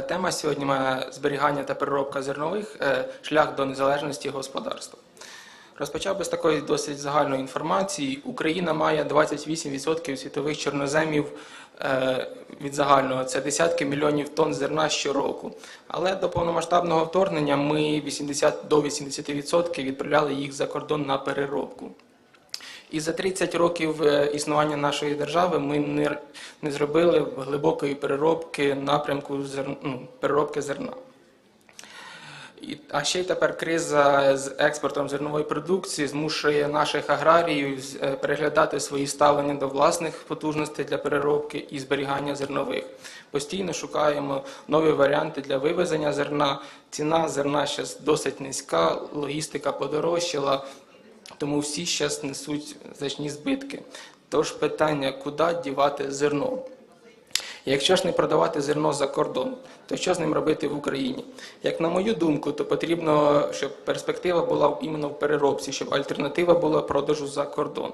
Тема сьогодні має зберігання та переробка зернових е, шлях до незалежності господарства. Розпочав би з такої досить загальної інформації. Україна має 28% світових чорноземів е, від загального. Це десятки мільйонів тонн зерна щороку. Але до повномасштабного вторгнення ми 80 до 80% відправляли їх за кордон на переробку. І за 30 років е, існування нашої держави ми не, не зробили глибокої переробки напрямку зерн, ну, переробки зерна. І, а ще й тепер криза з експортом зернової продукції змушує наших аграріїв е, переглядати свої ставлення до власних потужностей для переробки і зберігання зернових. Постійно шукаємо нові варіанти для вивезення зерна. Ціна зерна зараз досить низька, логістика подорожчала, тому всі зараз несуть значні збитки. Тож питання, куди дівати зерно? Якщо ж не продавати зерно за кордон, то що з ним робити в Україні? Як на мою думку, то потрібно, щоб перспектива була іменно в переробці, щоб альтернатива була продажу за кордон.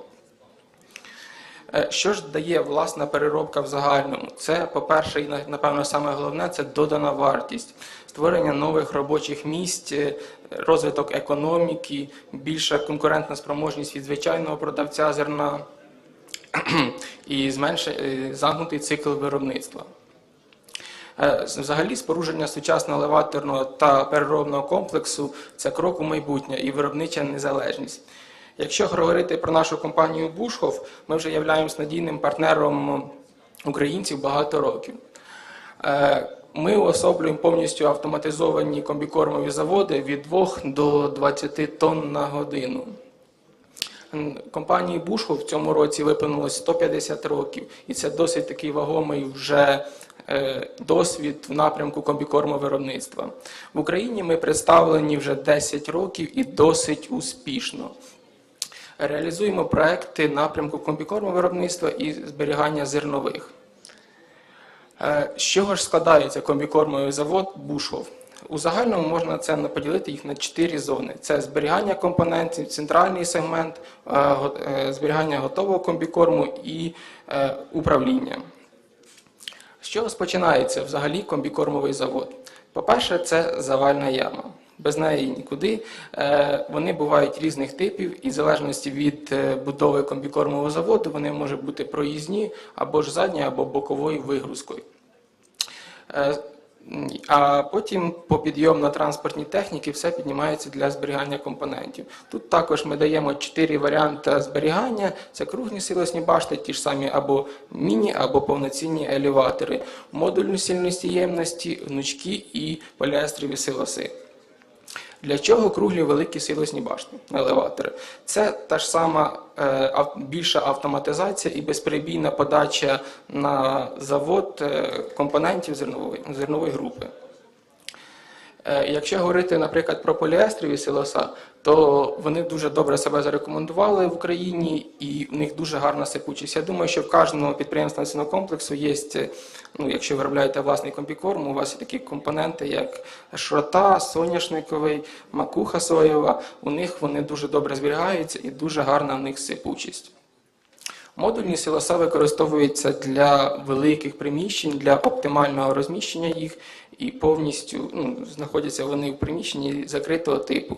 Е, Що ж дає власна переробка в загальному? Це, по-перше, і напевно саме головне це додана вартість, створення нових робочих місць, е, розвиток економіки, більша конкурентна спроможність від звичайного продавця зерна і зменше е, замкнутий цикл виробництва. Взагалі, спорудження сучасного елеваторного та переробного комплексу це крок у майбутнє і виробнича незалежність. Якщо говорити про нашу компанію Бушхов, ми вже являємось надійним партнером українців багато років. Е, Ми уособлюємо повністю автоматизовані комбікормові заводи від 2 до 20 тонн на годину. Компанії Бушхов в цьому році виповнилось 150 років, і це досить такий вагомий вже е, досвід в напрямку комбікормовиробництва. В Україні ми представлені вже 10 років і досить успішно. Реалізуємо проекти напрямку комбікормовиробництва і зберігання зернових. Е, З чого ж складається комбікормовий завод Бушхов? У загальному можна це поділити їх на чотири зони: це зберігання компонентів, центральний сегмент, е, е, зберігання готового комбікорму і управління. З чого починається взагалі комбікормовий завод? По-перше, це завальна яма. Без неї нікуди. Е, Вони бувають різних типів, і в залежності від е, будови комбікормового заводу вони можуть бути проїзні або ж задні, або боковою вигрузкою. Е, А потім по підйомно-транспортній техніці все піднімається для зберігання компонентів. Тут також ми даємо чотири варіанти зберігання: це круглі силосні башти, ті ж самі або міні, або повноцінні елеватори, модульні сильності ємності, гнучки і поліестрові силоси. Для чого круглі великі силосні башти, елеватори? Це та ж сама е, більша автоматизація і безперебійна подача на завод е, компонентів зернової, зернової групи. Е, Якщо говорити, наприклад, про поліестрові силоса, то вони дуже добре себе зарекомендували в Україні і в них дуже гарна сипучість. Я думаю, що в кожному підприємстві національного комплексу є, ну, якщо ви виробляєте власний комбікорм, у вас є такі компоненти, як шрота, соняшниковий, макуха соєва. У них вони дуже добре зберігаються і дуже гарна в них сипучість. Модульні силоса використовуються для великих приміщень, для оптимального розміщення їх і повністю ну, знаходяться вони в приміщенні закритого типу.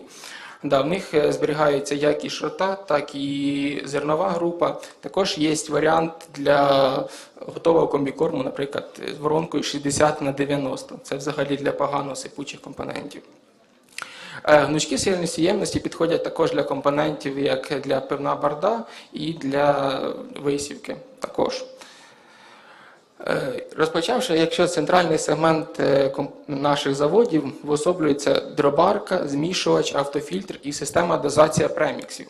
Да, в них е, зберігаються як і шрота, так і зернова група. Також є варіант для готового комбікорму, наприклад, з воронкою 60 на 90. Це взагалі для погано сипучих компонентів. Е, Гнучки сильності ємності підходять також для компонентів, як для пивна барда і для висівки також. Е, Розпочавши, якщо центральний сегмент е, наших заводів виособлюється дробарка, змішувач, автофільтр і система дозація преміксів.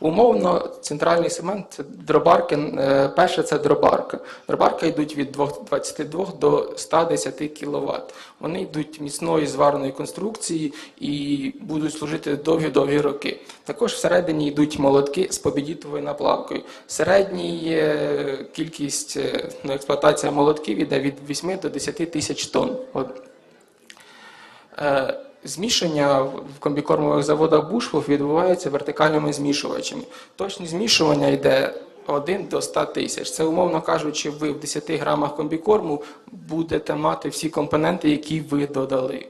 Умовно, центральний сегмент це дробарки. е, Перше це дробарка. Дробарка йдуть від 22 до 110 кВт. Вони йдуть міцної зварної конструкції і будуть служити довгі-довгі роки. Також всередині йдуть молотки з побідітовою наплавкою. Середній е, кількість е, ну, експлуатація молотків іде від 8 до 10 тисяч тонн. Змішання в комбікормових заводах Бушхов відбувається вертикальними змішувачами. Точність змішування йде 1 до 100 тисяч. Це, умовно кажучи, ви в 10 грамах комбікорму будете мати всі компоненти, які ви додали.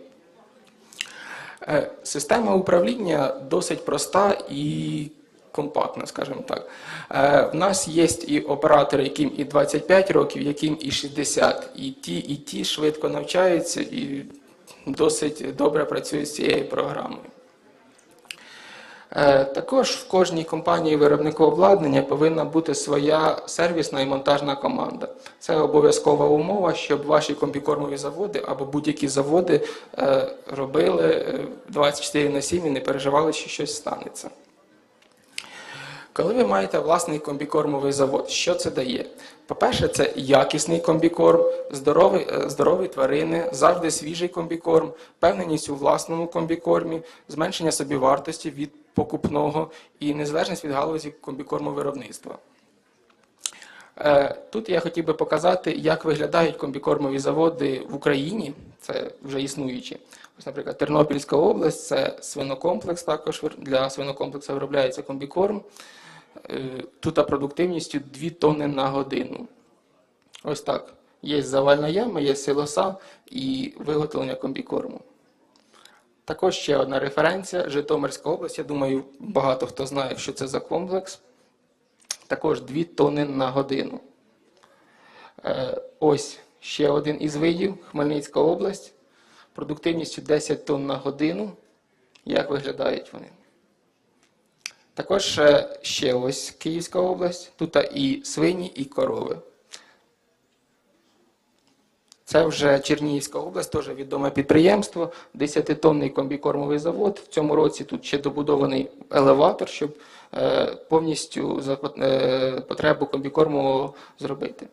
Е, Система управління досить проста і компактна, скажімо так. Е, В нас є і оператори, яким і 25 років, яким і 60. І ті, і ті швидко навчаються і досить добре працює з цією програмою. Е, Також в кожній компанії виробнику обладнання повинна бути своя сервісна і монтажна команда. Це обов'язкова умова, щоб ваші комбікормові заводи або будь-які заводи е, робили е, 24 на 7 і не переживали, що щось станеться. Коли ви маєте власний комбікормовий завод, що це дає? По-перше, це якісний комбікорм, здоровий, е, здорові тварини, завжди свіжий комбікорм, впевненість у власному комбікормі, зменшення собівартості від покупного і незалежність від галузі комбікормовиробництва. Е, Тут я хотів би показати, як виглядають комбікормові заводи в Україні, це вже існуючі. Ось, наприклад, Тернопільська область це свинокомплекс, також для свинокомплексу виробляється комбікорм. Е, Тут продуктивністю 2 тонни на годину. Ось так. Є завальна яма, є силоса і виготовлення комбікорму. Також ще одна референція Житомирська область. Я думаю, багато хто знає, що це за комплекс. Також 2 тонни на годину. Е, Ось ще один із видів Хмельницька область. Продуктивністю 10 тонн на годину. Як виглядають вони? Також е, ще ось Київська область. Тут і свині, і корови. Це вже Чернігівська область, теж відоме підприємство, 10-тонний комбікормовий завод. В цьому році тут ще добудований елеватор, щоб е, повністю е, потребу комбікормового зробити.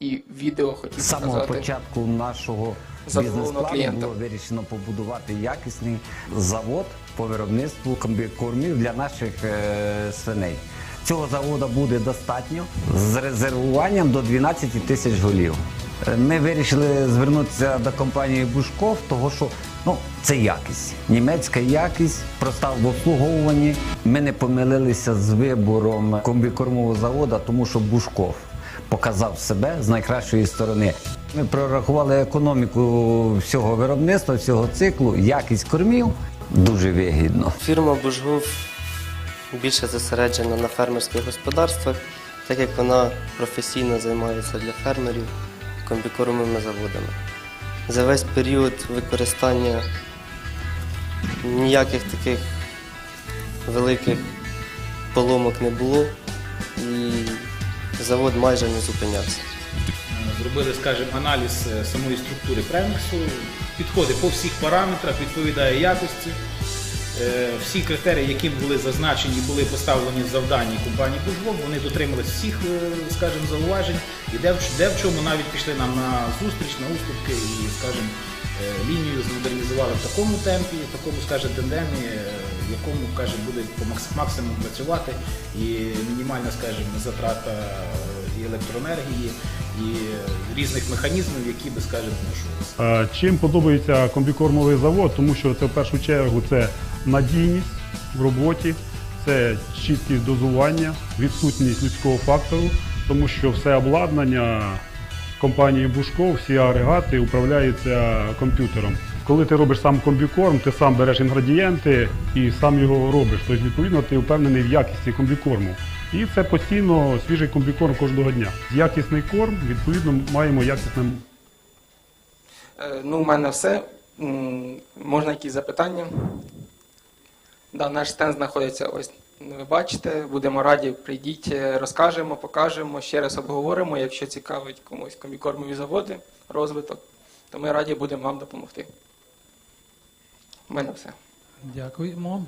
І відео хотів З самого показати. початку нашого бізнес-плану було вирішено побудувати якісний завод по виробництву комбікормів для наших е, свиней. Цього заводу буде достатньо з резервуванням до 12 тисяч голів. Е, Ми вирішили звернутися до компанії Бушков, того що ну, це якість. Німецька якість, проста в обслуговуванні. Ми не помилилися з вибором комбікормового заводу, тому що Бушков показав себе з найкращої сторони. Ми прорахували економіку всього виробництва, всього циклу, якість кормів дуже вигідно. Фірма Бужгув більше зосереджена на фермерських господарствах, так як вона професійно займається для фермерів комбікормовими заводами. За весь період використання ніяких таких великих поломок не було і завод майже не зупинявся. Зробили, скажімо, аналіз е, самої структури преміксу, підходить по всіх параметрах, відповідає якості. Е, Всі критерії, які були зазначені, були поставлені в завданні компанії Бужвок, вони дотримались всіх, е, скажімо, зауважень, і де в, де в чому навіть пішли нам на зустріч, на уступки і, скажімо, е, лінію змодернізували в такому темпі, в такому, скажімо, тендемі, в якому, каже, буде по максимуму працювати і мінімальна, скажімо, затрата і електроенергії, і різних механізмів, які би, скажімо, зношувалися. Е, Чим подобається комбікормовий завод, тому що це в першу чергу це надійність в роботі, це чіткість дозування, відсутність людського фактору, тому що все обладнання компанії Бушков, всі агрегати управляються комп'ютером. Коли ти робиш сам комбікорм, ти сам береш інгредієнти і сам його робиш. Тобто, відповідно, ти впевнений в якісті комбікорму. І це постійно свіжий комбікорм кожного дня. Якісний корм, відповідно, маємо якісне Е, Ну, у мене все. Можна якісь запитання? Да, наш стенд знаходиться ось. Ви бачите, будемо раді, прийдіть, е, розкажемо, покажемо, ще раз обговоримо. Якщо цікавить комусь комбікормові заводи, розвиток, то ми раді будемо вам допомогти. У мене все. Дякуємо.